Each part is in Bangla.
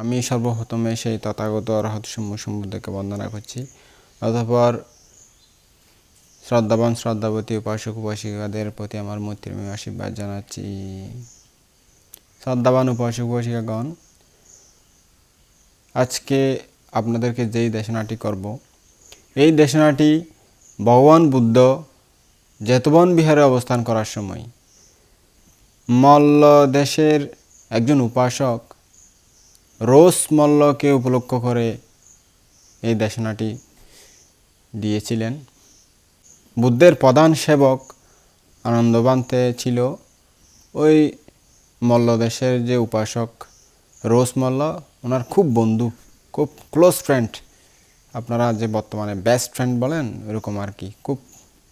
আমি সর্বপ্রথমে সেই তথাগত অরহত সমূহ সম্বন্ধকে বন্দনা করছি। অতঃপর শ্রদ্ধাবান শ্রদ্ধাবতী উপাসক উপাসিকাদের প্রতি আমার মৈত্রীময় আশীর্বাদ জানাচ্ছি। শ্রদ্ধাবান উপাসক উপাসিকাগণ, আজকে আপনাদেরকে যেই দেশনাটি করব, এই দেশনাটি ভগবান বুদ্ধ জেতবন বিহারে অবস্থান করার সময় মল্ল দেশের একজন উপাসক রোস মল্লকে উপলক্ষ করে এই দেশনাটি দিয়েছিলেন। বুদ্ধের প্রধান সেবক আনন্দবান্তে ছিল ওই মল্লদেশের যে উপাসক রোস মল্ল, ওনার খুব বন্ধু, খুব ক্লোজ ফ্রেন্ড আপনারা যে বর্তমানে বেস্ট ফ্রেন্ড বলেন, এরকম আর কি, খুব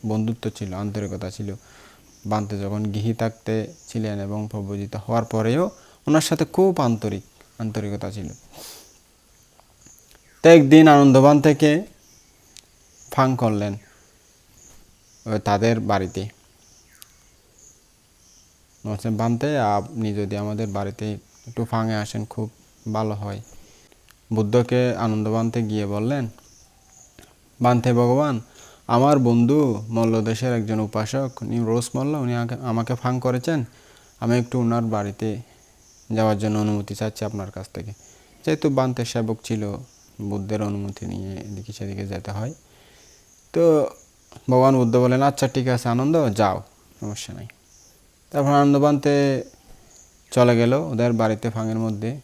বন্ধুত্ব ছিল, আন্তরিকতা ছিল। বান্তে যখন গৃহী থাকতে ছিলেন এবং প্রবজিত হওয়ার পরেও ওনার সাথে খুব আন্তরিক। আন্তরিকতা ছিল। তো একদিন আনন্দবান থেকে ফাং করলেন তাদের বাড়িতে। বানতে, আপনি যদি আমাদের বাড়িতে একটু ফাঙে আসেন, খুব ভালো হয়। বুদ্ধকে আনন্দবানতে গিয়ে বললেন, বান্তে ভগবান, আমার বন্ধু মল্লদেশের একজন উপাসক উনি রোজ মল্ল, উনি আমাকে ফাং করেছেন। আমি একটু ওনার বাড়িতে যাওয়ার জন্য অনুমতি চাচ্ছি আপনার কাছ থেকে। যেহেতু বান্তের সেবক ছিল, বুদ্ধের অনুমতি নিয়ে এদিকে সেদিকে যেতে হয়। তো ভগবান বুদ্ধ বলেন আচ্ছা ঠিক আছে, আনন্দ, যাও, সমস্যা নাই। তারপর আনন্দ আনন্দবান্তে চলে গেল ওদের বাড়িতে ফাঙের মধ্যে,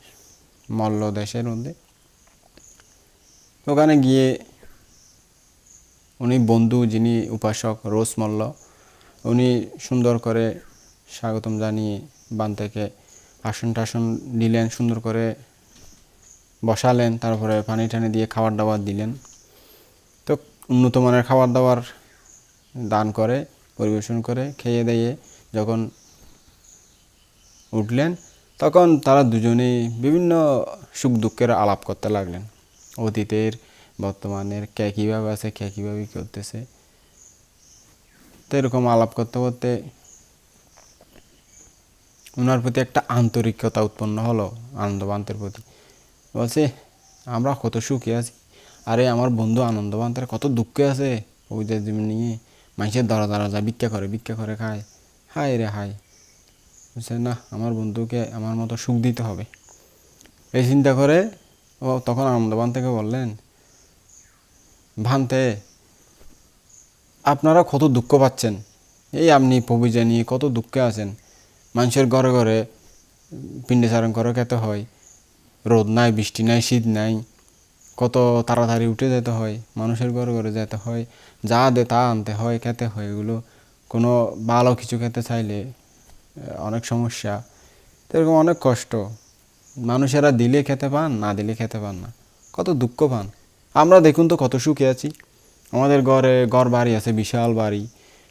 মল্ল দেশের মধ্যে। ওখানে গিয়ে উনি বন্ধু, যিনি উপাসক রোস মল্ল, উনি সুন্দর করে স্বাগতম জানিয়ে বান থেকে আসন টাসন দিলেন সুন্দর করে বসালেন, তারপরে পানি টানি দিয়ে খাবার দাবার দিলেন। তো উন্নত মানের খাবার দাবার দান করে, পরিবেশন করে, খেয়ে দিয়ে যখন উঠলেন, তখন তারা দুজনেই বিভিন্ন সুখ দুঃখের আলাপ করতে লাগলেন। অতীতের, বর্তমানের, কে কীভাবে আছে, কে কীভাবে করতেছে। তো এরকম আলাপ করতে করতে ওনার প্রতি একটা আন্তরিকতা উৎপন্ন হলো, আনন্দবান্তের প্রতি। বলছে, আমরা কত সুখে আছি। আরে, আমার বন্ধু আনন্দবান্তের কত দুঃখে আছে। ওই যে নিয়ে মানুষের দরা দরা যায়, ভিক্ষা করে ভিক্ষা করে খায়। হায় রে হায়। বুঝছে না, আমার বন্ধুকে আমার মতো সুখ দিতে হবে। এই চিন্তা করে ও তখন আনন্দবান থেকে বললেন, ভানতে, আপনারা কত দুঃখ পাচ্ছেন। এই আপনি পবিজা নিয়ে কত দুঃখে আছেন। মানুষের ঘরে ঘরে পিণ্ডেচারণ করে খেতে হয়। রোদ নাই, বৃষ্টি নাই, শীত নাই, কত তাড়াতাড়ি উঠে যেতে হয়, মানুষের ঘরে ঘরে যেতে হয়, যা দে তা আনতে হয়, খেতে হয়, এগুলো কোনো ভালো কিছু খেতে চাইলে অনেক সমস্যা। এরকম অনেক কষ্ট। মানুষেরা দিলে খেতে পান, না দিলে খেতে পান না। কত দুঃখ পান। আমরা দেখুন তো কত সুখে আছি। আমাদের ঘরে ঘর বাড়ি আছে, বিশাল বাড়ি।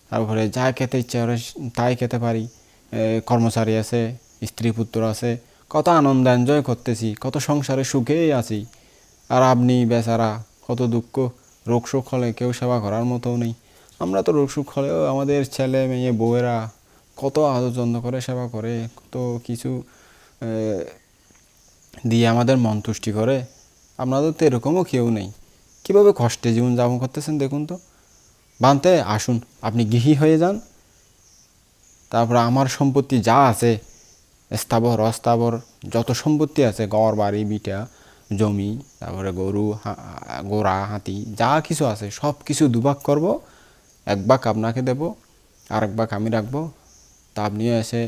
তারপরে যা খেতে ইচ্ছা করে, তাই খেতে পারি। কর্মচারী আছে, স্ত্রী পুত্র আছে, কত আনন্দ এনজয় করতেছি, কত সংসারে সুখেই আছি। আর আপনি বেচারা, কত দুঃখ, রোগ সুখ হলে কেউ সেবা করার মতো নেই। আমরা তো রোগ সুখ হলেও আমাদের ছেলে মেয়ে বউয়েরা কত আদর যত্ন করে সেবা করে, কত কিছু দিয়ে আমাদের মন তুষ্টি করে। আপনাদের তো এরকমও কেউ নেই। কীভাবে কষ্টে জীবন যাপন করতেছেন দেখুন তো। বানতে আসুন, আপনি গৃহী হয়ে যান। তারপরে আমার সম্পত্তি যা আছে, স্থাবর, অস্থাবর, যত সম্পত্তি আছে, ঘর, বাড়ি, বিটা, জমি, তারপরে গরু গোড়া হাতি, যা কিছু আছে, সব কিছু দুভাগ করব, এক ভাগ আপনাকে দেব আর এক ভাগ আমি রাখব। তা আপনিও এসে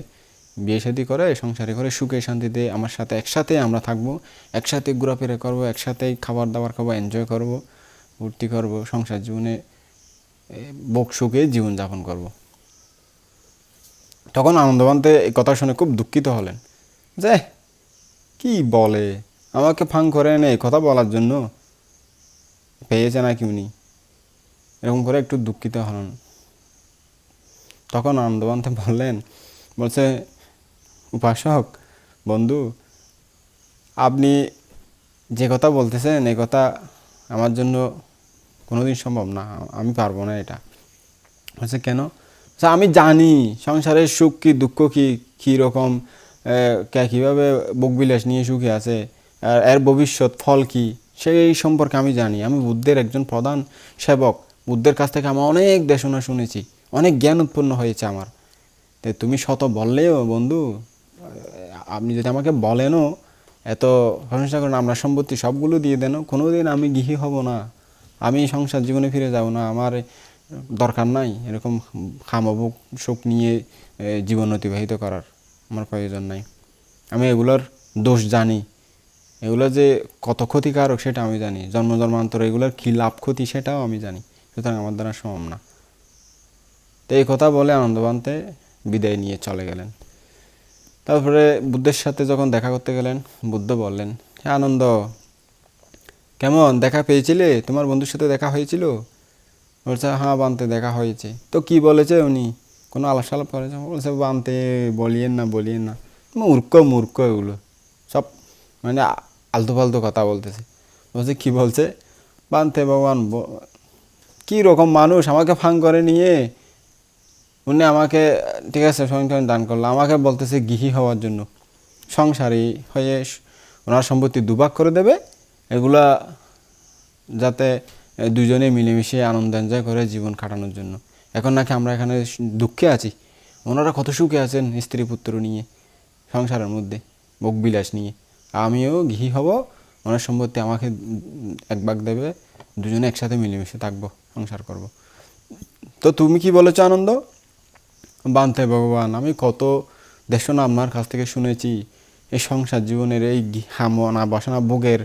বিয়ে শাদি করে, সংসারে করে সুখে শান্তিতে আমার সাথে একসাথে আমরা থাকব, একসাথে ঘোরাফেরা করব একসাথেই খাবার দাবার খাব এনজয় করব, ফুর্তি করব, সংসার জীবনে ভোগ সুখে জীবনযাপন করব। তখন আনন্দবান্তে এই কথা শুনে খুব দুঃখিত হলেন। যে কি বলে? আমাকে ফাং করে এনে এই কথা বলার জন্য? পেয়েছে নাকি উনি? এরকম করে একটু দুঃখিত হলেন। তখন আনন্দবান্তে বললেন, বলছে, উপাসক, বন্ধু, আপনি যে কথা বলতেছেন এই কথা আমার জন্য কোনোদিন সম্ভব না, আমি পারব না এটা। বলছে, কেন? আমি জানি সংসারের সুখ কি, দুঃখ কি কীরকম কে কীভাবে বুক বিলাস নিয়ে সুখে আছে, আর এর ভবিষ্যৎ ফল কি, সেই সম্পর্কে আমি জানি। আমি বুদ্ধের একজন প্রধান সেবক। বুদ্ধের কাছ থেকে আমার অনেক দেশনা শুনেছি। অনেক জ্ঞান উৎপন্ন হয়েছে আমার। তুমি শত বললেও বন্ধু, আপনি যদি আমাকে বলেনও, এত প্রশংসা করেন, আমরা সম্পত্তি সবগুলো দিয়ে দেন কোনোদিন আমি গৃহী হব না। আমি সংসার জীবনে ফিরে যাব না। আমার দরকার নাই। এরকম খামবুক সুখ নিয়ে জীবন অতিবাহিত করার আমার প্রয়োজন নাই। আমি এগুলোর দোষ জানি। এগুলো যে কত ক্ষতিকারক সেটা আমি জানি। জন্ম জন্মান্তর এগুলোর কী লাভ ক্ষতি সেটাও আমি জানি। সুতরাং আমার দ্বারা সম্ভব না। তো এই কথা বলে আনন্দবান্তে বিদায় নিয়ে চলে গেলেন। তারপরে বুদ্ধের সাথে যখন দেখা করতে গেলেন, বুদ্ধ বললেন হ্যাঁ আনন্দ, কেমন? দেখা পেয়েছিলে? তোমার বন্ধুর সাথে দেখা হয়েছিল? বলছে হ্যাঁ বানতে দেখা হয়েছে। তো কি বলেছে উনি? কোনো আলাপ সালাপ করেছে? বলছে, বানতে বলিয়েন না বলিয়েন না। মূর্খ মূর্খ এগুলো। সব মানে আলতু ফালতু কথা বলতেছে। বলছে, কি বলছে? বানতে ভগবান কি রকম মানুষ? আমাকে ফাং করে নিয়ে? উনি আমাকে, ঠিক আছে সংখ্যা দান করল। আমাকে বলতেছে গৃহী হওয়ার জন্য। সংসারী হয়ে ওনার সম্পত্তি দুভাগ করে দেবে। এগুলা যাতে দুজনে মিলেমিশে আনন্দ এনজয় করে জীবন কাটানোর জন্য। এখন নাকি আমরা এখানে দুঃখে আছি। ওনারা কত সুখে আছেন স্ত্রী পুত্র নিয়ে, সংসারের মধ্যে বিলাস নিয়ে। আমিও ঘি হব, ওনার সম্পত্তি আমাকে এক ভাগ দেবে, দুজনে একসাথে মিলেমিশে থাকব, সংসার করব। তো তুমি কি বলেছ আনন্দ? বানতে ভগবান, আমি কত দেশনা আপনার কাছ থেকে শুনেছি, এই সংসার জীবনের এই হামনা, বাসনা, ভোগের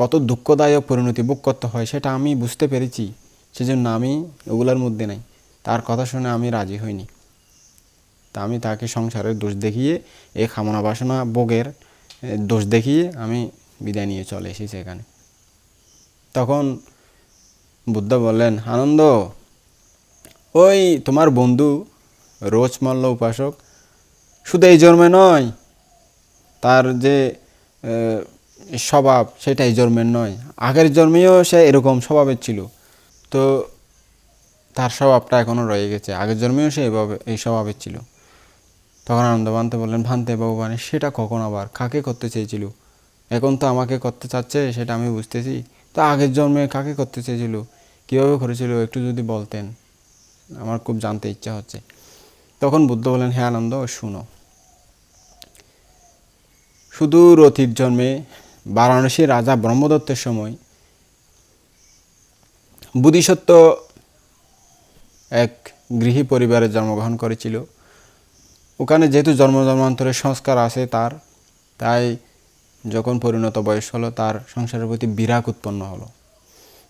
কত দুঃখদায়ক পরিণতি ভোগ করতে হয় সেটা আমি বুঝতে পেরেছি, সেজন্য আমি ওগুলোর মধ্যে নাই। তার কথা শুনে আমি রাজি হইনি। তা আমি তাকে সংসারের দোষ দেখিয়ে এই কামনা বাসনা ভোগের দোষ দেখিয়ে আমি বিদায় নিয়ে চলে এসেছি এখানে। তখন বুদ্ধ বললেন, আনন্দ, ওই তোমার বন্ধু রোজ মল্ল উপাসক শুধু এই জন্মে নয়, তার যে স্বভাব সেটা এই জন্মের নয়। আগের জন্মেও সে এরকম স্বভাবের ছিল। তো তার স্বভাবটা এখনও রয়ে গেছে। আগের জন্মেও সে এভাবে, এই স্বভাবের ছিল। তখন আনন্দ ভান্তে বললেন, ভান্তে ভগবান, সেটা কখন আবার? কাকে করতে চেয়েছিল? এখন তো আমাকে করতে চাচ্ছে, সেটা আমি বুঝতেছি। তো আগের জন্মে কাকে করতে চেয়েছিল? কীভাবে করেছিল? একটু যদি বলতেন। আমার খুব জানতে ইচ্ছা হচ্ছে। তখন বুদ্ধ বলেন হে আনন্দ, শুনো। সুদূর অতীত জন্মে বারাণসী রাজা ব্রহ্মদত্তের সময় বুধিসত্ত্ব এক গৃহী পরিবারে জন্মগ্রহণ করেছিল। ওখানে যেহেতু জন্ম জন্মান্তরের সংস্কার আছে তার, তাই যখন পরিণত বয়স হলো তার সংসারের প্রতি বিরাগ উৎপন্ন হলো।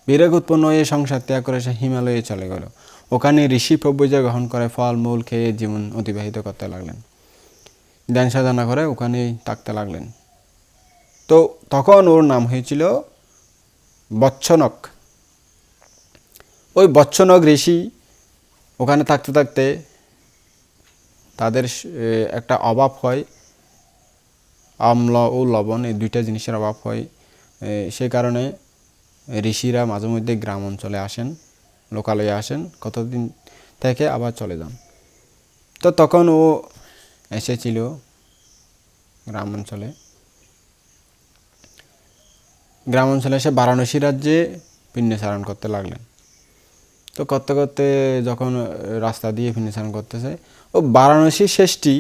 বিরাগ উৎপন্ন হয়ে সংসার ত্যাগ করে সে হিমালয়ে চলে গেল। ওখানে ঋষি প্রবৈজা গ্রহণ করে ফল, মূল খেয়ে জীবন অতিবাহিত করতে লাগলেন। ধ্যান সাধনা করে ওখানেই থাকতে লাগলেন। তো তখন ওর নাম হয়েছিল বচ্ছনক। ওই বচ্ছনক ঋষি ওখানে থাকতে থাকতে তাদের একটা অভাব হয়। আমল ও লবণ এই দুইটা জিনিসের অভাব হয়। সেই কারণে ঋষিরা মাঝে মধ্যে গ্রাম অঞ্চলে আসেন, লোকালয়ে আসেন, কতদিন থেকে আবার চলে যান। তো তখন ও এসেছিল গ্রাম অঞ্চলে। গ্রাম অঞ্চলে এসে বারাণসী রাজ্যে পিণ্ডেচারণ করতে লাগলেন। তো করতে করতে যখন রাস্তা দিয়ে পিণ্ডেচারণ করতেছে ও বারাণসী শেষটি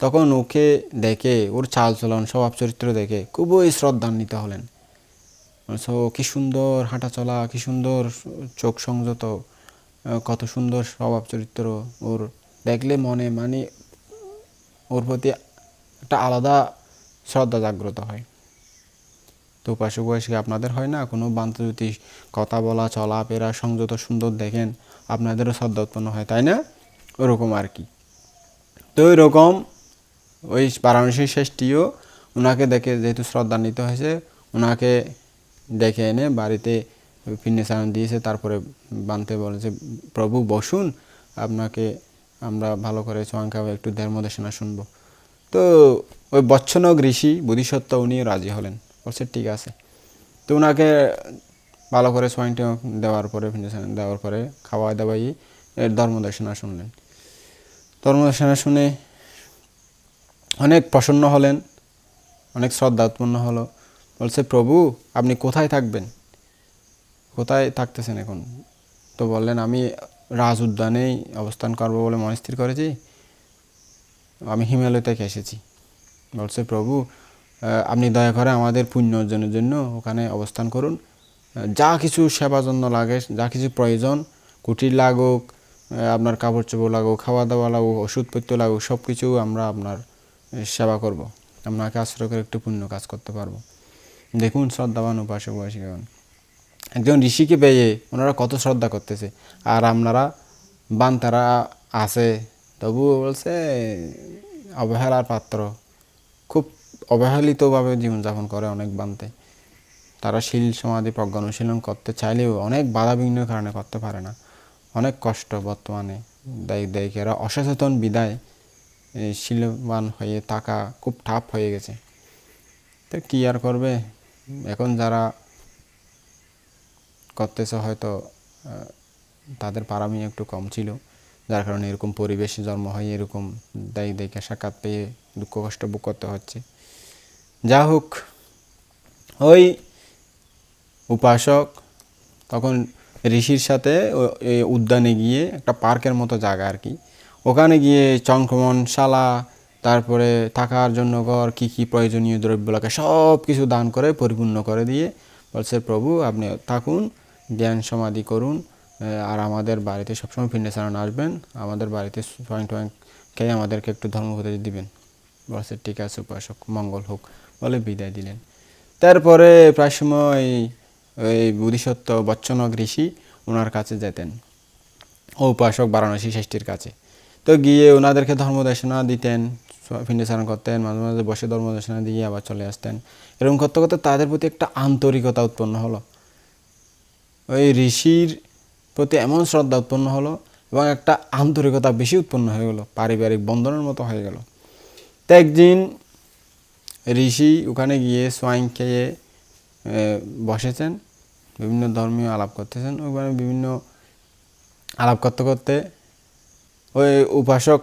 তখন ওকে দেখে ওর চাল চলন স্বভাব চরিত্র দেখে খুবই শ্রদ্ধান্বিত হলেন। বলছে, ও কি সুন্দর হাঁটা চলা কি সুন্দর চোখ সংযত কত সুন্দর স্বভাব চরিত্র ওর। দেখলে মনে মানে ওর প্রতি একটা আলাদা শ্রদ্ধা জাগ্রত হয়। তো উপাসক আপনাদের হয় না? কোনো বান্ত যদি কথা বলা, চলা পেরা সংযত, সুন্দর দেখেন, আপনাদেরও শ্রদ্ধা উৎপন্ন হয়, তাই না? ওরকম আর কি। তো ওইরকম ওই বারাণসী শেষটিও ওনাকে দেখে যেহেতু শ্রদ্ধান্বিত হয়েছে, ওনাকে ডেকে এনে বাড়িতে ফিন্নেসায়ন দিয়েছে, তারপরে বানতে বলেছে, প্রভু, বসুন, আপনাকে আমরা ভালো করে সোয়াংকাবে একটু ধর্মদেশনা শুনব। তো ওই বচ্ছনক ঋষি বোধিসত্ত্ব উনিও রাজি হলেন। বলছে, ঠিক আছে। তো ওনাকে ভালো করে সোয়াইনটা দেওয়ার পরে ফিন্নেসায়ন দেওয়ার পরে খাওয়া দাওয়াই এর ধর্মদেশনা শুনলেন। ধর্মদর্শনা শুনে অনেক প্রসন্ন হলেন, অনেক শ্রদ্ধা উৎপন্ন হলো। বলছে, প্রভু, আপনি কোথায় থাকবেন? কোথায় থাকতেছেন এখন? তো বললেন, আমি রাজ উদ্যানেই অবস্থান করব বলে মনস্থির করেছি। আমি হিমালয় থেকে এসেছি। বলছে, প্রভু আপনি দয়া করে আমাদের পুণ্য অর্জনের জন্য ওখানে অবস্থান করুন। যা কিছু সেবা জন্য লাগে, যা কিছু প্রয়োজন, কুটির লাগুক আপনার কাপড় চোপড় লাগুক খাওয়া দাওয়া লাগুক, ওষুধপত্র লাগুক সব কিছু আমরা আপনার সেবা করব। আপনাকে আশ্রয় করে একটু পুণ্য কাজ করতে পারব। দেখুন, শ্রদ্ধাবান উপাসক একজন ঋষিকে পেয়ে ওনারা কত শ্রদ্ধা করতেছে। আর আপনারা, বান্তারা আছে, তবুও বলছে, অবহেলার পাত্র। খুব অবহেলিতভাবে জীবনযাপন করে অনেক বান্তে। তারা শিল সমাধি প্রজ্ঞা অনুশীলন করতে চাইলেও অনেক বাধা বিঘ্নের কারণে করতে পারে না। অনেক কষ্ট বর্তমানে দেয় দেয় এরা অসচেতন বিদায় শিলবান হয়ে থাকা খুব টাফ হয়ে গেছে। তো কী আর করবে? এখন যারা করতেছে হয়তো তাদের পারামি একটু কম ছিল। যার কারণে এরকম পরিবেশে জন্ম হয় এরকম দায়ী দেখে সাক্ষাৎ পেয়ে দুঃখ কষ্ট ভোগ করতে হচ্ছে। যা হোক ওই উপাসক তখন ঋষির সাথে উদ্যানে গিয়ে একটা পার্কের মতো জায়গা আর কি। ওখানে গিয়ে চংক্রমণ শালা তারপরে থাকার জন্য ঘর, কী কী প্রয়োজনীয় দ্রব্য লাগে সব কিছু দান করে, পরিপূর্ণ করে দিয়ে বলছে, প্রভু, আপনি থাকুন জ্ঞান সমাধি করুন আর আমাদের বাড়িতে সবসময় পিণ্ডেচারণ আসবেন। আমাদের বাড়িতে পয়েন্ট পয়েন্ট খেয়ে আমাদেরকে একটু ধর্মপতি দিবেন। বলছে, ঠিক আছে, উপাসক, মঙ্গল হোক। বলে বিদায় দিলেন। তারপরে প্রায় সময় ওই বুদ্ধিসত্ত্ব বচ্চনক ঋষি ওনার কাছে যেতেন উপাসক বারাণসী ষষ্ঠীর কাছে। তো গিয়ে ওনাদেরকে ধর্মদেশনা দিতেন পিণ্ডেচারণ করতেন, মাঝে মাঝে বসে ধর্মদেশনা দিয়ে আবার চলে আসতেন। এরকম করতে করতে তাদের প্রতি একটা আন্তরিকতা উৎপন্ন হলো। ওই ঋষির প্রতি এমন শ্রদ্ধা উৎপন্ন হলো এবং একটা আন্তরিকতা বেশি উৎপন্ন হয়ে গেলো, পারিবারিক বন্ধনের মতো হয়ে গেল। তো একদিন ঋষি ওখানে গিয়ে সোয়াইন খেয়ে বসেছেন, বিভিন্ন ধর্মীয় আলাপ করতেছেন, ওখানে বিভিন্ন আলাপ করতে করতে ওই উপাসক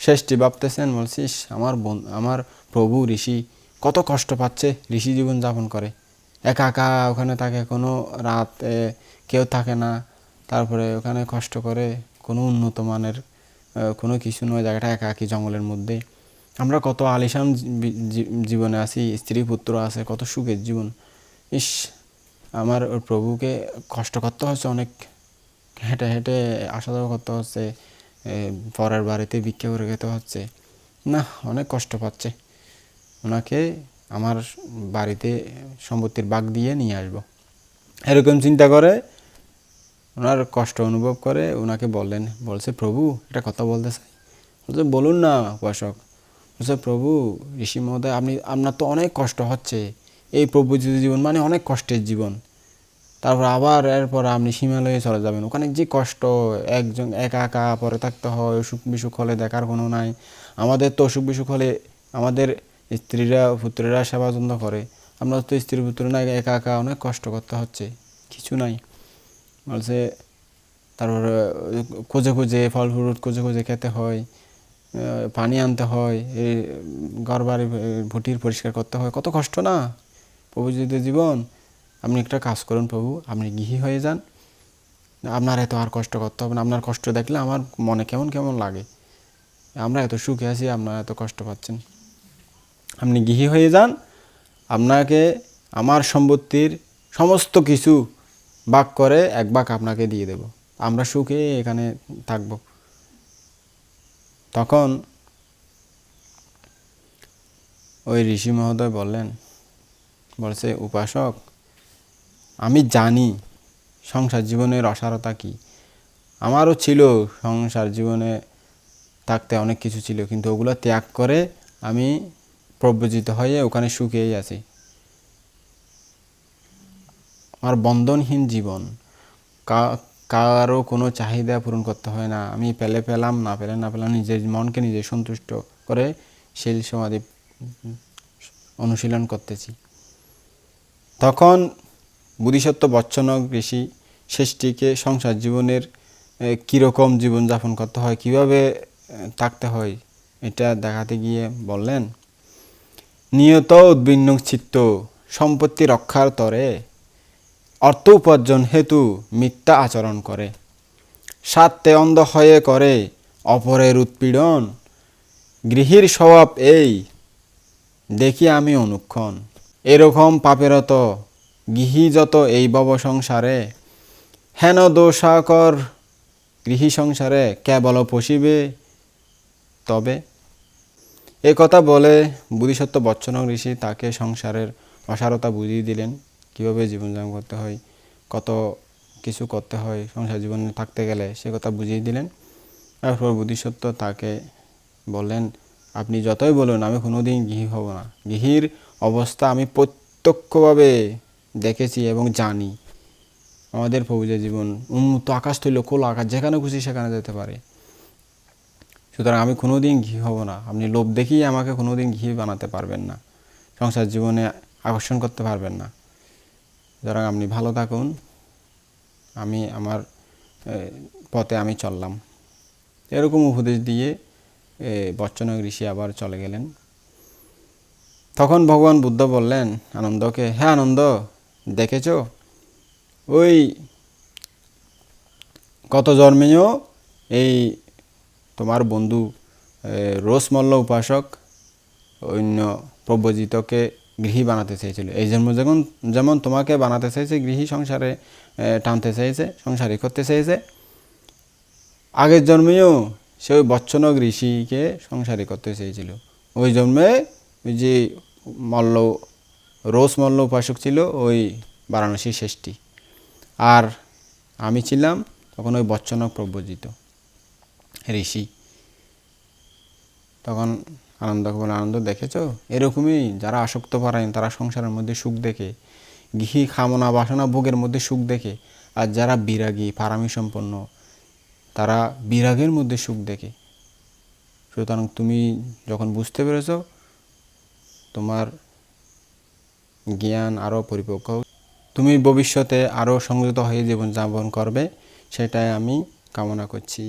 শেষটি ভাবতেছেন বলছিস আমার বোন, আমার প্রভু ঋষি কত কষ্ট পাচ্ছে, ঋষি জীবন যাপন করে। একা একা ওখানে থাকে কোনো রাত, কেউ থাকে না। তারপরে ওখানে কষ্ট করে কোনো উন্নত মানের কোনো কিছু নয়, জায়গাটা একা একই জঙ্গলের মধ্যে। আমরা কত আলিশান জীবনে আছি, স্ত্রী, পুত্র আছে, কত সুখের জীবন। ইস, আমার ওর প্রভুকে কষ্ট করতে হচ্ছে অনেক। হেঁটে হেঁটে আসা যাওয়া করতে হচ্ছে পরের বাড়িতে ভিক্ষা করে খেতে হচ্ছে। না, অনেক কষ্ট পাচ্ছে। ওনাকে আমার বাড়িতে সম্পত্তির বাঘ দিয়ে নিয়ে আসব। এরকম চিন্তা করে ওনার কষ্ট অনুভব করে ওনাকে বললেন, বলছে, প্রভু এটা কথা বলতে চাই। বলছে, বলুন না, উপাসক বলছে প্রভু, ঋষি মহোদয়, আপনি, আপনার তো অনেক কষ্ট হচ্ছে। এই প্রভু জীবন মানে অনেক কষ্টের জীবন। তারপর আবার এরপর আপনি হিমালয়ে চলে যাবেন। ওখানে যে কষ্ট, একজন একা একা পরে থাকতে হয়, অসুখ বিসুখ হলে দেখার কোনো নাই। আমাদের তো অসুখ বিসুখ হলে আমাদের স্ত্রীরা, পুত্রেরা সেবা যত্ন করে। আমরা তো স্ত্রী, পুত্র না একা একা অনেক কষ্ট করতে হচ্ছে। কিছু নাই। বলছে, তারপর, খুঁজে খুঁজে, ফল, ফ্রুট খুঁজে খুঁজে খেতে হয়। পানি আনতে হয়, এই ঘর ভুটির পরিষ্কার করতে হয়। কত কষ্ট না? প্রভু যদি জীবন, আপনি একটা কাজ করুন প্রভু, আপনি গৃহী হয়ে যান। আপনার এত আর কষ্ট করতে হবে না। আপনার কষ্ট দেখলে আমার মনে কেমন কেমন লাগে। আমরা এত সুখে আছি, আপনারা এত কষ্ট পাচ্ছেন। আপনি গৃহী হয়ে যান। আপনাকে আমার সম্পত্তির সমস্ত কিছু ভাগ করে এক ভাগ আপনাকে দিয়ে দেব। আমরা সুখে এখানে থাকব। তখন ওই ঋষি মহোদয় বললেন, বলছে, উপাসক, আমি জানি সংসার জীবনের অসারতা কী। আমারও ছিল সংসার জীবনে থাকতে অনেক কিছু ছিল, কিন্তু ওগুলো ত্যাগ করে আমি প্রব্রজিত হয়ে ওখানে সুখেই আছি। আমার বন্ধনহীন জীবন কারও কোনো চাহিদা পূরণ করতে হয় না। আমি পেলে পেলাম, না পেলে না পেলাম, নিজের মনকে নিজে সন্তুষ্ট করে সেই সমাধি অনুশীলন করতেছি। তখন বুদ্ধিসত্ত্ব বচ্চনক ঋষি শেষটিকে সংসার জীবনের কীরকম জীবনযাপন করতে হয়, কীভাবে থাকতে হয়, এটা দেখাতে গিয়ে বললেন, নিয়ত উদ্বিগ্ন চিত্ত, সম্পত্তি রক্ষার তরে অর্থ উপার্জন হেতু মিথ্যা আচরণ করে। স্বার্থে অন্ধ হয়ে করে অপরের উৎপীড়ন। গৃহীর স্বভাব এই, দেখি আমি অনুক্ষণ। এরকম পাপেরত গৃহী যত এই ভব সংসারে। হেন দোষাকর গৃহী সংসারে কেবল পশিবে তবে। এ কথা বলে বুদ্ধিসত্ত্ব বচ্চন ঋষি তাকে সংসারের অসারতা বুঝিয়ে দিলেন। কীভাবে জীবনযাপন করতে হয়, কত কিছু করতে হয়, সংসার জীবনে থাকতে গেলে সে কথা বুঝিয়ে দিলেন। তারপর বুদ্ধিসত্ত্ব তাকে বললেন, আপনি যতই বলুন, আমি কোনোদিন গৃহী হব না। গৃহীর অবস্থা আমি প্রত্যক্ষভাবে দেখেছি এবং জানি। আমাদের প্রভুজের জীবন উন্মুক্ত আকাশ, তৈল, খোলা, আকাশ, যেখানে খুশি সেখানে যেতে পারে। সুতরাং আমি কোনোদিন ঘি হব না। আপনি লোভ দেখিয়ে আমাকে কোনোদিন ঘি বানাতে পারবেন না। সংসার জীবনে আকর্ষণ করতে পারবেন না। সুতরাং আপনি ভালো থাকুন। আমি আমার পথে আমি চললাম। এরকম উপদেশ দিয়ে বচ্চনক ঋষি আবার চলে গেলেন। তখন ভগবান বুদ্ধ বললেন, আনন্দকে হ্যাঁ আনন্দ, দেখেছ? ওই কত জন্মেও এই তোমার বন্ধু রোসমল্ল উপাসক, অন্য প্রব্রজিতকে গৃহী বানাতে চেয়েছিল। এই জন্ম যখন যেমন তোমাকে বানাতে চাইছে গৃহী সংসারে টানতে চাইছে সংসারী করতে চাইছে আগের জন্মেও সে ওই বচ্চনক ঋষিকে সংসারী করতে চেয়েছিল। ওই জন্মে ওই যে মল্ল, রোজ মল্ল উপাসক ছিল, ওই বারাণসীর শেষটি আর আমি ছিলাম তখন ওই বচ্চনক প্রব্রজিত ঋষি। তখন আনন্দ বলে আনন্দ দেখেছ? এরকমই যারা আসক্ত পারায়ণ, তারা সংসারের মধ্যে সুখ দেখে। গৃহী খামনা, বাসনা, ভোগের মধ্যে সুখ দেখে। আর যারা বিরাগী পারামি সম্পন্ন, তারা বিরাগের মধ্যে সুখ দেখে। সুতরাং তুমি যখন বুঝতে পেরেছ, তোমার জ্ঞান আরও পরিপক্ক তুমি ভবিষ্যতে আরও সংযত হয়ে জীবনযাপন করবে, সেটাই আমি কামনা করছি।